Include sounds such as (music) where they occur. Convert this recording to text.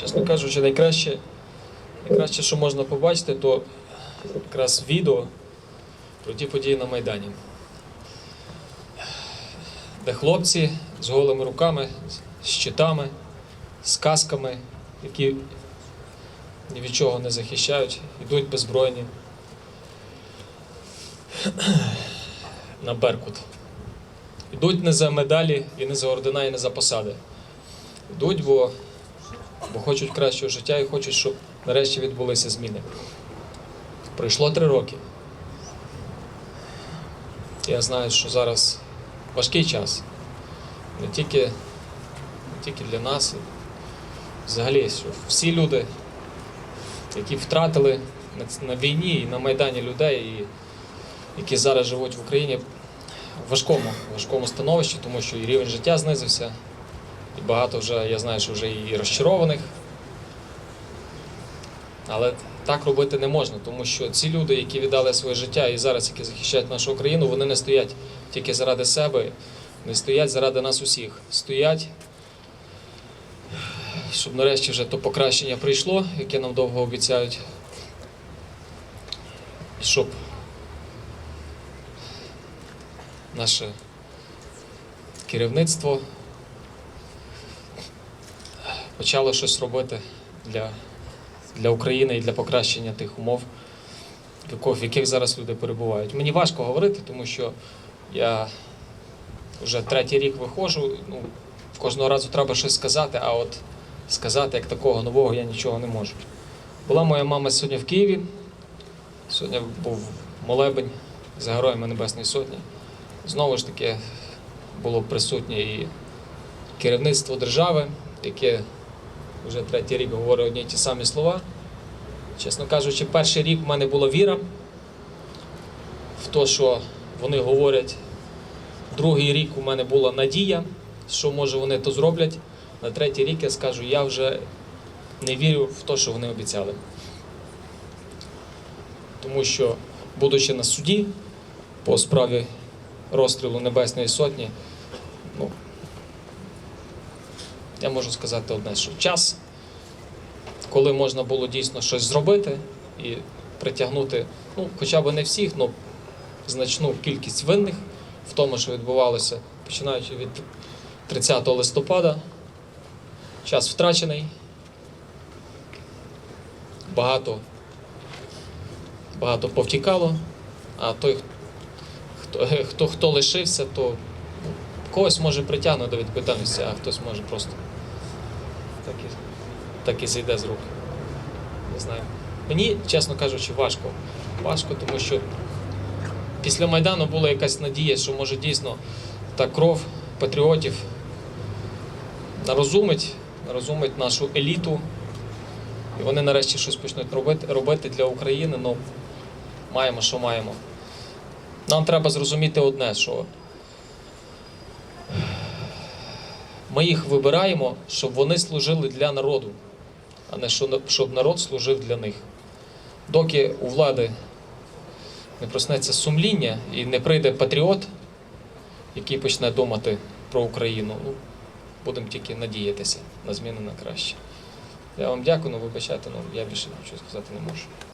Чесно кажучи, найкраще, найкраще, що можна побачити, то якраз відео про ті події на Майдані. Де хлопці з голими руками, з щитами, з касками, які ні від чого не захищають, йдуть беззбройні (clears throat) на Беркут. Йдуть не за медалі, і не за ордена, і не за посади. Йдуть, бо, бо хочуть кращого життя і хочуть, щоб нарешті відбулися зміни. Пройшло три роки. Я знаю, що зараз важкий час. Не тільки, не тільки для нас, взагалі, що всі люди, які втратили на війні і на Майдані людей, і які зараз живуть в Україні, в важкому, важкому становищі, тому що і рівень життя знизився, і багато вже, я знаю, що вже і розчарованих. Але так робити не можна, тому що ці люди, які віддали своє життя і зараз, які захищають нашу країну, вони не стоять тільки заради себе, не стоять заради нас усіх. Стоять, щоб нарешті вже то покращення прийшло, яке нам довго обіцяють. Щоб наше керівництво почало щось робити для, для України і для покращення тих умов, в яких зараз люди перебувають. Мені важко говорити, тому що я вже третій рік виходжу. Ну, кожного разу треба щось сказати, а от сказати як такого нового я нічого не можу. Була моя мама сьогодні в Києві. Сьогодні був молебень за героями Небесної Сотні. Знову ж таки було присутнє і керівництво держави, яке вже третій рік говорить одні й ті самі слова. Чесно кажучи, перший рік в мене була віра в те, що вони говорять. Другий рік у мене була надія, що може вони то зроблять. На третій рік я скажу, я вже не вірю в те, що вони обіцяли. Тому що, будучи на суді по справі розстрілу Небесної Сотні, ну, я можу сказати одне, що час, коли можна було дійсно щось зробити і притягнути, ну, хоча б не всіх, але значну кількість винних в тому, що відбувалося, починаючи від 30 листопада, час втрачений, багато, багато повтікало, а той, хто, хто, хто лишився, то когось може притягнути до відповідальності, а хтось може просто так і, так і зійде з рук. Не знаю. Мені, чесно кажучи, важко. Важко, тому що після Майдану була якась надія, що може дійсно та кров патріотів нарозумить, нарозумить нашу еліту. І вони нарешті щось почнуть робити, робити для України, ну маємо, що маємо. Нам треба зрозуміти одне, що ми їх вибираємо, щоб вони служили для народу, а не щоб народ служив для них. Доки у влади не проснеться сумління і не прийде патріот, який почне думати про Україну, ну, будемо тільки надіятися на зміни на краще. Я вам дякую, ну, вибачайте, ну, я більше нічого сказати не можу.